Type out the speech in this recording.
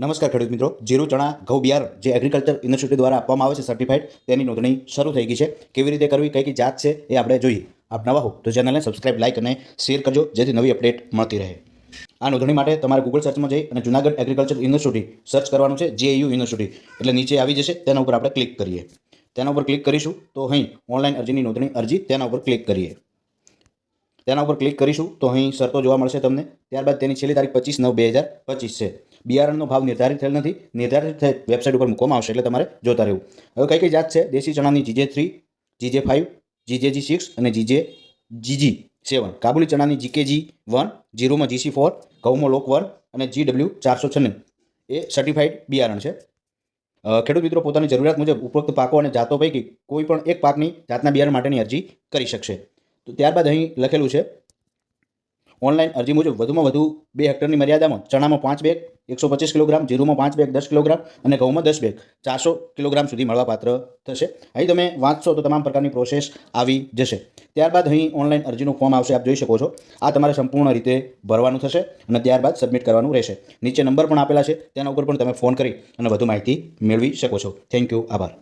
નમસ્કાર ખેડૂત મિત્રો. જીરું, ચણા, ઘઉં બિયાર જે એગ્રીકલ્ચર ઇન્ડસ્ટ્રી દ્વારા આપવામાં આવે છે સર્ટિફાઈડ તેની નોંધણી શરૂ થઈ ગઈ છે. કેવી રીતે કરવી, કઈ કઈ જાત છે, એ આપણે જોઈએ. આપ નવા હો તો ચેનલને સબસ્ક્રાઇબ લાઇક અને શેર કરજો, જેથી નવી અપડેટ મળતી રહે. આ નોંધણી માટે તમારે ગૂગલ સર્ચમાં જઈ અને જુનાગઢ એગ્રીકલ્ચર યુનિવર્સિટી સર્ચ કરવાનું છે જેયુ યુનિવર્સિટી એટલે નીચે આવી જશે, તેના ઉપર આપણે ક્લિક કરીએ. તેના ઉપર ક્લિક કરીશું તો અહીં ઓનલાઈન અરજીની નોંધણી અરજી, તેના ઉપર ક્લિક કરીએ. તેના ઉપર ક્લિક કરીશું તો અહીં શરતો જોવા મળશે તમને. ત્યારબાદ તેની છેલ્લી તારીખ પચીસ નવ બે હજાર પચીસ છે. બિયારણનો ભાવ નિર્ધારિત થયેલ નથી. નિર્ધારિત થયેલ વેબસાઇટ ઉપર મૂકવામાં આવશે એટલે તમારે જોતા રહેવું. હવે કઈ કઈ જાત છે? દેશી ચણાની GJ three GJ five GJG six અને જીજે જીજી સેવન કાબુલી ચણાની જીકેજી વન જીરોમાં જીસી ફોર ઘઉંમાં લોક વન અને જી ડબલ્યુ ચારસો છન્નું. એ સર્ટિફાઈડ બિયારણ છે. ખેડૂત મિત્રો, પોતાની જરૂરિયાત મુજબ ઉપરોક્ત પાકો અને જાતો પૈકી કોઈ પણ એક પાકની જાતના બિયારણ માટેની અરજી કરી શકશે. તો ત્યારબાદ અહીં લખેલું છે ઓનલાઈન અરજી મુજબ વધુમાં વધુ બે હેક્ટરની મર્યાદામાં ચણામાં પાંચ બેગ, એકસો પચીસ કિલોગ્રામ, જીરુમાં પાંચ બેગ, દસ કિલોગ્રામ અને ઘઉંમાં દસ બેગ ચારસો કિલોગ્રામ સુધી મળવાપાત્ર થશે. અહીં તમે વાંચશો તો તમામ પ્રકારની પ્રોસેસ આવી જશે. ત્યારબાદ અહીં ઓનલાઈન અરજીનું ફોર્મ આવશે, આપ જોઈ શકો છો. આ તમારે સંપૂર્ણ રીતે ભરવાનું થશે અને ત્યારબાદ સબમિટ કરવાનું રહેશે. નીચે નંબર પણ આપેલા છે, તેના ઉપર પણ તમે ફોન કરી અને વધુ માહિતી મેળવી શકો છો. થેન્ક યુ આભાર.